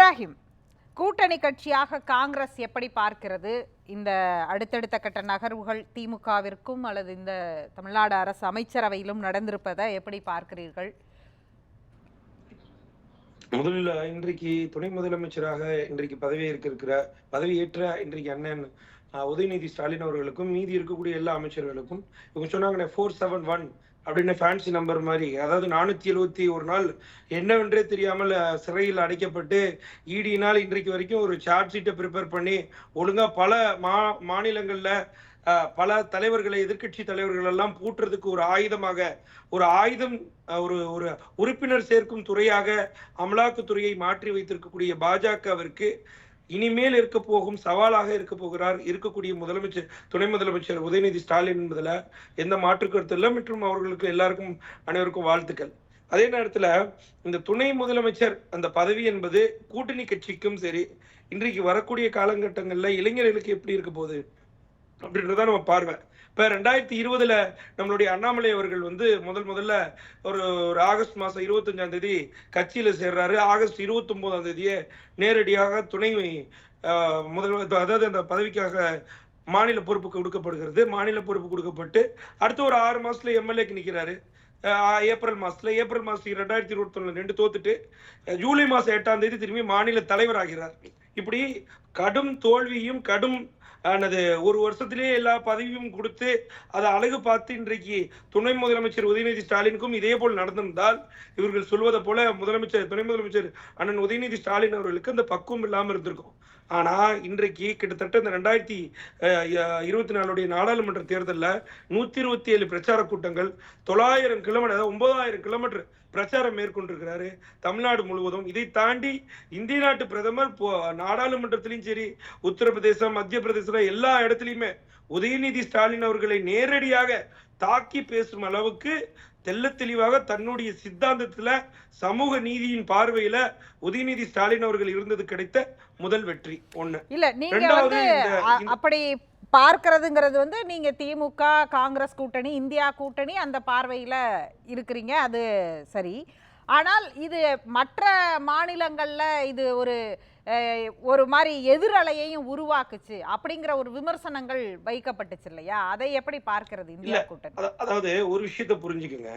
இப்ராஹிம் கூட்டணி கட்சியாக காங்கிரஸ் எப்படி பார்க்கிறது? இந்த அடுத்தடுத்த கட்ட நகர்வுகள் திமுகவிற்கும் அல்லது இந்த தமிழ்நாடு அரசு அமைச்சரவையிலும் நடந்திருப்பதை எப்படி பார்க்கிறீர்கள்? முதலில் இன்றைக்கு துணை முதலமைச்சராக இன்றைக்கு பதவி இருக்கிற பதவியேற்ற இன்றைக்கு அண்ணன் உதயநிதி ஸ்டாலின் அவர்களுக்கும் மீதி இருக்கக்கூடிய எல்லா அமைச்சர்களுக்கும் இவங்க சொன்னாங்க ஃபோர் செவன் ஒன் அப்படின்னு ஃபேன்சி நம்பர் மாதிரி. அதாவது நானூற்றி எழுபத்தி ஒரு நாள் என்னவென்றே தெரியாமல் சிறையில் அடைக்கப்பட்டு இடியினால் இன்றைக்கு வரைக்கும் ஒரு சார்ஜ் ஷீட்டை ப்ரிப்பேர் பண்ணி ஒழுங்காக பல மா மாநிலங்களில் பல தலைவர்களை எதிர்க்கட்சி தலைவர்கள் எல்லாம் பூட்டுறதுக்கு ஒரு ஆயுதமாக ஒரு ஆயுதம் ஒரு ஒரு உறுப்பினர் சேர்க்கும் துறையாக அமலாக்கத்துறையை மாற்றி வைத்திருக்கக்கூடிய பாஜகவிற்கு இனிமேல் இருக்க போகும் சவாலாக இருக்க போகிறார் இருக்கக்கூடிய முதலமைச்சர் துணை முதலமைச்சர் உதயநிதி ஸ்டாலின் என்பதில் எந்த மாற்று கருத்து இல்லை. மற்றும் அவர்களுக்கு எல்லாருக்கும் அனைவருக்கும் வாழ்த்துக்கள். அதே நேரத்தில் இந்த துணை முதலமைச்சர் அந்த பதவி என்பது கூட்டணி கட்சிக்கும் சரி இன்றைக்கு வரக்கூடிய காலகட்டங்களில் இளைஞர்களுக்கு எப்படி இருக்க போகுது அப்படின்றத நம்ம பார்வை. இப்போ ரெண்டாயிரத்தி இருபதுல நம்மளுடைய அண்ணாமலை அவர்கள் வந்து முதல் முதல்ல ஒரு ஒரு ஆகஸ்ட் மாதம் இருபத்தஞ்சாம் தேதி கட்சியில் சேர்றாரு. ஆகஸ்ட் இருபத்தி ஒன்பதாம் தேதியே நேரடியாக துணை முதல் அதாவது அந்த பதவிக்காக மாநில பொறுப்பு கொடுக்கப்படுகிறது மாநில பொறுப்பு கொடுக்கப்பட்டு அடுத்து ஒரு ஆறு மாசத்துல எம்எல்ஏக்கு நிற்கிறாரு ஏப்ரல் மாசத்துல. ஏப்ரல் மாசத்துக்கு ரெண்டாயிரத்தி இருபத்தி ஒண்ணுல ரெண்டு தோத்துட்டு ஜூலை மாசம் எட்டாம் தேதி திரும்பி மாநில தலைவர் ஆகிறார். இப்படி கடும் தோல்வியும் கடும் ஆனது ஒரு வருஷத்திலேயே எல்லா பதவியும் கொடுத்து அதை அழகு பார்த்து இன்றைக்கு துணை முதலமைச்சர் உதயநிதி ஸ்டாலினுக்கும் இதே போல் நடந்திருந்தால் இவர்கள் சொல்வதை போல முதலமைச்சர் துணை முதலமைச்சர் அண்ணன் உதயநிதி ஸ்டாலின் அவர்களுக்கு அந்த பக்குவம் இல்லாமல் இருந்திருக்கும். ஆனால் இன்றைக்கு கிட்டத்தட்ட இந்த ரெண்டாயிரத்தி இருபத்தி நாலுடைய நாடாளுமன்ற தேர்தலில் நூற்றி இருபத்தி ஏழு பிரச்சார கூட்டங்கள் தொள்ளாயிரம் கிலோமீட்டர் அதாவது ஒன்பதாயிரம் கிலோமீட்டர் பிரச்சாரம் மேற்கொண்டிருக்கிறாரு தமிழ்நாடு முழுவதும். இதை தாண்டி இந்திய நாட்டு பிரதமர் நாடாளுமன்றத்திலையும் சரி உத்தரப்பிரதேசம் மத்திய பிரதேசம் எல்லா இடத்துலையுமே உதயநிதி ஸ்டாலின் அவர்களை நேரடியாக தாக்கி பேசும் அளவுக்கு தெள்ளத் தெளிவாக தன்னுடைய சித்தாந்தத்துல சமூக நீதியின் பார்வையில உதயநிதி ஸ்டாலின் அவர்கள் இருந்தது கிடைத்த முதல் வெற்றி ஒண்ணு. இல்ல நீங்க வந்து அப்படி பார்க்கிறதுங்கிறது வந்து நீங்க திமுக காங்கிரஸ் கூட்டணி இந்தியா கூட்டணி அந்த பார்வையில இருக்கிறீங்க அது சரி. ஆனால் இது மற்ற மாநிலங்கள்ல இது ஒரு ஒரு மாதிரி எதிரலையையும் உருவாக்குச்சு அப்படிங்கிற ஒரு விமர்சனங்கள் வைக்கப்பட்டுச்சு இல்லையா? அதை எப்படி பார்க்கிறது இந்தியா கூட்டணி? அத- அதாவது ஒரு விஷயத்தை புரிஞ்சுக்கங்க.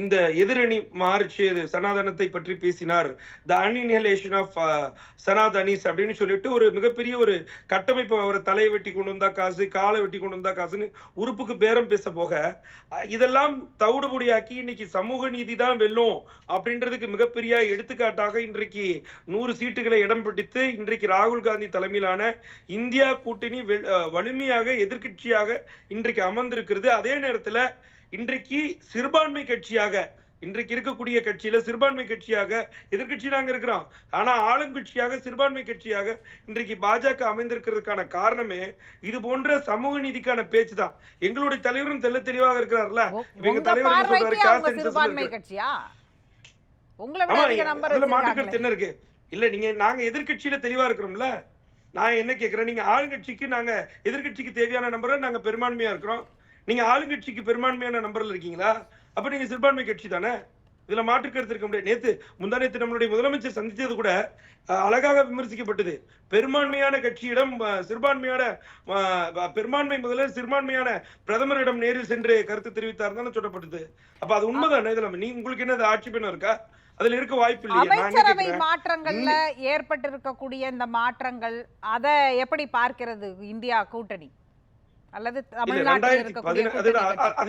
இந்த எதிரணி மார்ச் சனாதனத்தை பற்றி பேசினார். த அன்இன்ஹலேஷன் ஆஃப் சனாதனிஸ் அப்படின்னு சொல்லிட்டு ஒரு மிகப்பெரிய ஒரு கட்டமைப்பு அவரை தலையை வெட்டி கொண்டு வந்தா காசு காலை வெட்டி கொண்டு வந்தா காசுன்னு உறுப்புக்கு பேரம் பேச போக இதெல்லாம் தவிடுபடியாக்கி இன்னைக்கு சமூக நீதி தான் வெல்லும் அப்படின்றதுக்கு மிகப்பெரிய எடுத்துக்காட்டாக இன்றைக்கு நூறு சீட்டுகளை இடம் பிடித்து இன்றைக்கு ராகுல் காந்தி தலைமையிலான இந்தியா கூட்டணி வலிமையாக எதிர்க்கட்சியாக இன்றைக்கு அமர்ந்திருக்கிறது. அதே நேரத்துல இன்றைக்கு சிறுபான்மை கட்சியாக இன்றைக்கு இருக்கக்கூடிய கட்சியில சிறுபான்மை கட்சியாக எதிர்க்கட்சி நாங்க இருக்கிறோம். ஆனா ஆளுங்கட்சியாக சிறுபான்மை கட்சியாக இன்றைக்கு பாஜக அமைந்திருக்கிறதுக்கான காரணமே இது போன்ற சமூக நீதிக்கான பேச்சு தான் எங்களுடைய தலைவரும் தெள்ள தெளிவாக இருக்கிறார்ல. உங்க தலைவர். கருத்து என்ன இருக்கு? இல்ல நீங்க நாங்க எதிர்க்கட்சியில தெளிவா இருக்கிறோம்ல. நான் என்ன கேக்குறேன்? நீங்க ஆளுங்கட்சிக்கு நாங்க எதிர்க்கட்சிக்கு தேவையான நம்பரை நாங்க பெரும்பான்மையா இருக்கிறோம். நீங்க ஆளுங்கட்சிக்கு பெரும்பான்மையான நம்பர்ல இருக்கீங்களா? அப்ப நீங்க சிறுபான்மை கட்சி தானே? இதுல மாற்று கருத்து இருக்க முடியாது. நேத்து முந்தா நேத்து நம்மளுடைய முதலமைச்சர் சந்தித்தது கூட அழகாக விமர்சிக்கப்பட்டது. பெரும்பான்மையான கட்சியிடம் சிறுபான்மையான பெரும்பான்மை முதல்ல சிறுபான்மையான பிரதமரிடம் நேரில் சென்று கருத்து தெரிவித்தார் தானே சொல்லப்பட்டது. அப்ப அது உண்மைதானே இதுல நீ உங்களுக்கு என்ன அது ஆட்சி பெண்ணம் இருக்கா? அதுல இருக்க வாய்ப்பு என்ன அமைச்சரவை? மாற்றங்கள்ல ஏற்பட்டிருக்கக்கூடிய இந்த மாற்றங்கள் அத எப்படி பார்க்கிறது இந்தியா கூட்டணி? அல்லது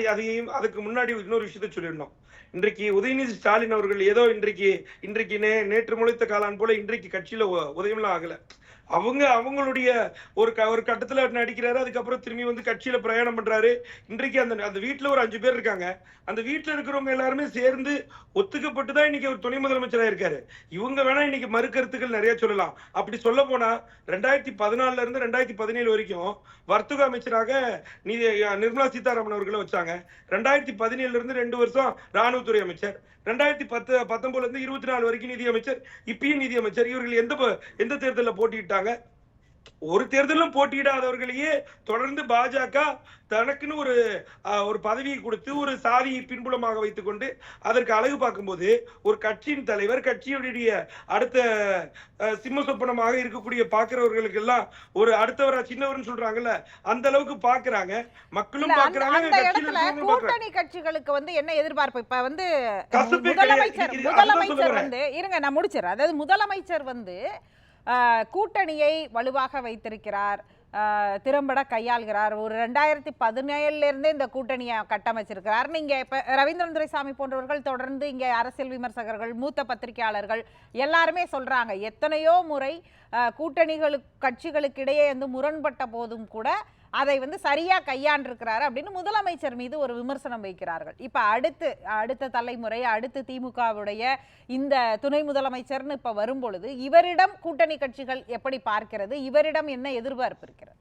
அதையும் அதுக்கு முன்னாடி இன்னொரு விஷயத்த சொல்லிடணும் இன்றைக்கு உதயநிதி ஸ்டாலின் அவர்கள் ஏதோ இன்றைக்கு இன்றைக்கு நே நேற்று முளைத்த காளான் போல இன்றைக்கு கட்சியில உதயம்லாம் ஆகல. அவங்க அவங்களுடைய ஒரு க ஒரு கட்டத்துல நடிக்கிறாரு அதுக்கப்புறம் திரும்பி வந்து கட்சியில பிரயாணம் பண்றாரு. இன்றைக்கு அந்த அந்த வீட்டுல ஒரு அஞ்சு பேர் இருக்காங்க. அந்த வீட்டுல இருக்கிறவங்க எல்லாருமே சேர்ந்து ஒத்துக்கப்பட்டு தான் இன்னைக்கு அவர் துணை முதலமைச்சரா இருக்காரு. இவங்க வேணா இன்னைக்கு மறு கருத்துக்கள் நிறைய சொல்லலாம். அப்படி சொல்ல போனா ரெண்டாயிரத்தி பதினாலுல இருந்து ரெண்டாயிரத்தி பதினேழு வரைக்கும் வர்த்தக அமைச்சராக நிதி நிர்மலா சீதாராமன் அவர்களை வச்சாங்க. ரெண்டாயிரத்தி பதினேழுல இருந்து ரெண்டு வருஷம் ராணுவத்துறை அமைச்சர். ரெண்டாயிரத்தி பத்து பத்தொன்பதுல இருந்து இருபத்தி நாலு வரைக்கும் நிதி அமைச்சர். இப்பயும் நிதி அமைச்சர். இவர்கள் எந்த எந்த தேர்தலில் போட்டியிட்டாங்க ஒரு தேர்தலும் போட்டியிடாதவர்களையே தொடர்ந்து பாஜக தனக்குன்னு ஒரு ஒரு பதவியை கொடுத்து ஒரு சாதியை பின்புலமாக வைத்துக்கொண்டு அதற்கு அழகு பார்க்கும்போது ஒரு கட்சியின் தலைவர் கட்சியுடைய அடுத்த சிம்ம சொப்பனமாக இருக்கக்கூடிய பாக்குறவர்களுக்கு எல்லாம் ஒரு அடுத்தவரா சின்னவர்னு சொல்றாங்கல்ல அந்த அளவுக்கு பாக்குறாங்க மக்களும் பாக்குறாங்க கூட்டணி கட்சிகளுக்கு வந்து என்ன எதிர்பார்ப்பு? இப்ப வந்து முதலமைச்சர். வந்து இருங்க நான் முடிச்சிடறேன். அதாவது முதலமைச்சர் வந்து கூட்டணியை வலுவாக வைத்திருக்கிறார் திறம்பட கையாள்கிறார். ஒரு ரெண்டாயிரத்தி பதினேழுலேருந்தே இந்த கூட்டணியை கட்டமைச்சிருக்கிறார். நீங்கள் இப்போ ரவீந்திரன் துரைசாமி போன்றவர்கள் தொடர்ந்து இங்கே அரசியல் விமர்சகர்கள் மூத்த பத்திரிகையாளர்கள் எல்லாருமே சொல்கிறாங்க எத்தனையோ முறை கூட்டணிகளுக்கு கட்சிகளுக்கு இடையே வந்து முரண்பட்ட போதும் கூட அதை வந்து சரியா கையாண்டிருக்கிறாரு அப்படின்னு முதலமைச்சர் மீது ஒரு விமர்சனம் வைக்கிறார்கள். இப்ப அடுத்து அடுத்த தலைமுறை அடுத்து திமுகவுடைய இந்த துணை முதலமைச்சர்னு இப்ப வரும்பொழுது இவரிடம் கூட்டணி கட்சிகள் எப்படி பார்க்கிறது? இவரிடம் என்ன எதிர்பார்ப்பு இருக்கிறது?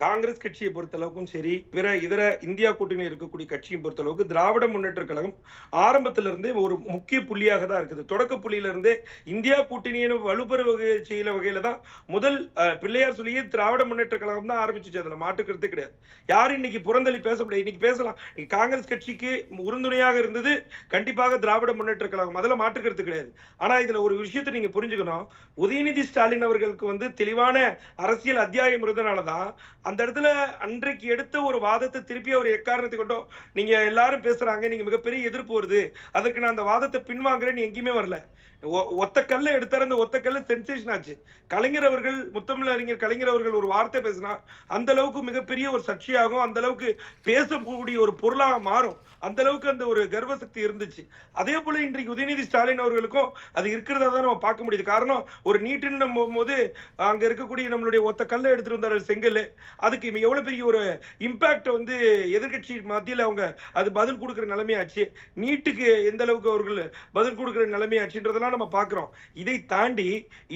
காங்கிரஸ் கட்சியை பொறுத்தளவுக்கும் சரி பிற இதர இந்தியா கூட்டணி இருக்கக்கூடிய கட்சியை பொறுத்தளவுக்கு திராவிட முன்னேற்ற கழகம் ஆரம்பத்துல இருந்தே ஒரு முக்கிய புள்ளியாக தான் இருக்குது. தொடக்க புள்ளியில இருந்தே இந்தியா கூட்டணியின் வலுப்பெற வகை செய்யல வகையில தான் முதல் பிள்ளையார் சொல்லியே திராவிட முன்னேற்ற கழகம் தான் ஆரம்பிச்சிச்சு. அதுல மாற்றுக்கிறது கிடையாது. யாரும் இன்னைக்கு புறந்தளி பேச முடியாது இன்னைக்கு பேசலாம். காங்கிரஸ் கட்சிக்கு உறுதுணையாக இருந்தது கண்டிப்பாக திராவிட முன்னேற்ற கழகம். அதுல மாற்றுக்கிறது கிடையாது. ஆனா இதுல ஒரு விஷயத்தை நீங்க புரிஞ்சுக்கணும். உதயநிதி ஸ்டாலின் அவர்களுக்கு வந்து தெளிவான அரசியல் அத்தியாயம் இருந்தனாலதான் அந்த இடத்துல அன்றைக்கு எடுத்த ஒரு வாதத்தை திருப்பி அவர் எக்காரணத்தை கொண்டோ நீங்க எல்லாரும் பேசுறாங்க நீங்க மிகப்பெரிய எதிர்ப்பு வருது. அதற்கு நான் அந்த வாதத்தை பின்வாங்குறேன்னு எங்கேயுமே வரல. ஒத்த கல்ல எடுத்தார் அந்த ஒத்த கல்ல சென்சேஷன் ஆச்சு. கலைஞர் அவர்கள் முத்தமிழ் அறிஞர் கலைஞர் அவர்கள் ஒரு வார்த்தை பேசினா அந்த அளவுக்கு மிகப்பெரிய ஒரு சர்ச்சையாகும் அந்த அளவுக்கு பேசக்கூடிய ஒரு பொருளாக மாறும். அந்த அளவுக்கு அந்த ஒரு கர்வ சக்தி இருந்துச்சு. அதே போல இன்றைக்கு உதயநிதி ஸ்டாலின் அவர்களுக்கும் அது இருக்கிறதா தான் நம்ம பார்க்க முடியுது. காரணம் ஒரு நீட்டுன்னு போது அங்க இருக்கக்கூடிய நம்மளுடைய ஒத்த கல்லை எடுத்துட்டு வந்தார் செங்கல். அதுக்கு இவங்க எவ்வளவு பெரிய ஒரு இம்பாக்ட் வந்து எதிர்க்கட்சி மத்தியில் அவங்க அது பதில் கொடுக்கிற நிலைமையாச்சு. நீட்டுக்கு எந்த அளவுக்கு அவர்கள் பதில் கொடுக்கிற நிலைமையாச்சுன்றதெல்லாம் நம்ம பார்க்குறோம். இதை தாண்டி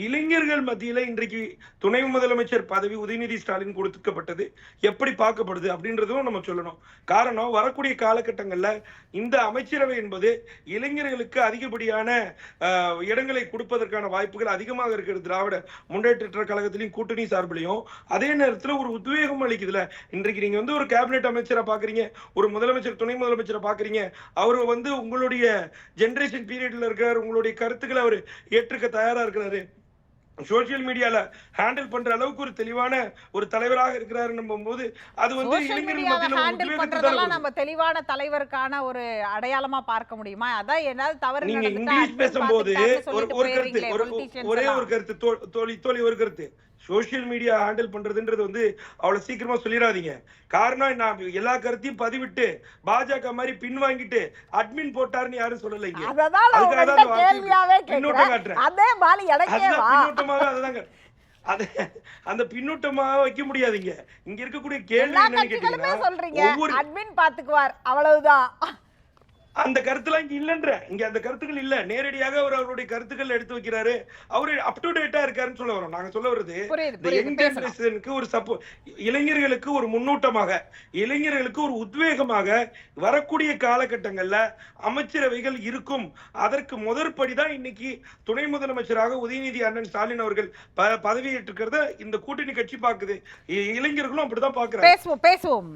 இளைஞர்கள் மத்தியில் இன்றைக்கு துணை முதலமைச்சர் பதவி உதயநிதி ஸ்டாலின் கொடுக்கப்பட்டது எப்படி பார்க்கப்படுது அப்படின்றதும் நம்ம சொல்லணும். காரணம் வரக்கூடிய காலகட்டங்கள்ல இந்த அமைச்சரவை என்பது இளைஞர்களுக்கு அதிகப்படியான இடங்களை கொடுப்பதற்கான வாய்ப்புகள் அதிகமாக இருக்கிறது. திராவிட முன்னேற்ற கழகத்திலையும் கூட்டணி சார்பிலையும். அதே நேரத்தில் ஒரு உத்வேகம் அளிக்குதுல. இன்றைக்கு நீங்க வந்து ஒரு கேபினெட் அமைச்சரை பாக்குறீங்க ஒரு முதலமைச்சர் துணை முதலமைச்சரை பார்க்குறீங்க. அவர் வந்து உங்களுடைய ஜெனரேஷன் பீரியட்ல இருக்கிறார் உங்களுடைய கருத்து கருத்துக்களை அவர் ஏற்றுக்க தயாரா இருக்கிறாரு. சோசியல் மீடியால ஹேண்டில் பண்ற அளவுக்கு ஒரு தெளிவான ஒரு தலைவராக இருக்கிறாருன்னும் போது அது வந்து இளைஞர்கள். நம்ம தெளிவான தலைவருக்கான ஒரு அடையாளமா பார்க்க முடியுமா? அதான் ஏதாவது தவறு நீங்க இங்கிலீஷ் பேசும்போது ஒரு கருத்து ஒரு ஒரே கருத்து தோழி தோழி ஒரு கருத்து. சோஷியல் மீடியா ஹேண்டில் பண்றதுன்றது வந்து அவ்வளவு சீக்கிரமா சொல்லிடாதீங்க. காரணம் நான் எல்லா கருத்தையும் பதிவிட்டு பாஜக மாதிரி பின் வாங்கிட்டு அட்மின் போட்டாருன்னு யாரும் சொல்லல இங்க அததான் நான் அதுக்காக தான் உங்கள்ட்ட அந்த வார்த்தை கேள்வியாவே பின்னூட்டம் காட்டுறேன். பின்னூட்டமாக அதுதாங்க. அது அந்த பின்னூட்டமாக வைக்க முடியாதுங்க. இங்க இருக்கக்கூடிய கேள்வி என்னன்னு கேட்டீங்கன்னா அட்மின் பாத்துக்குவார் அவ்வளவுதான். அந்த கருத்துலாம் இங்க இல்லன்ற. இங்க அந்த கருத்துக்கள் இல்ல. நேரடியாக அவர் அவருடைய கருத்துக்கள் எடுத்து வைக்கிறாரு. அவரு அப் டு டேட்டா இருக்காருன்னு சொல்ல வரோம் நாங்க சொல்ல வருது யங் ஒரு சப்போ இளைஞர்களுக்கு ஒரு முன்னூட்டமாக இளைஞர்களுக்கு ஒரு உத்வேகமாக வரக்கூடிய காலகட்டங்கள்ல அமைச்சரவைகள் இருக்கும். அதற்கு முதற்படி தான் இன்னைக்கு துணை முதலமைச்சராக உதயநிதி அண்ணன் ஸ்டாலின் அவர்கள் ப- பதவியேற்றிருக்கிறத இந்த கூட்டணி கட்சி பாக்குது இளைஞர்களும் அப்படிதான் பாக்குறாங்க பேசுவோம் பேசுவோம்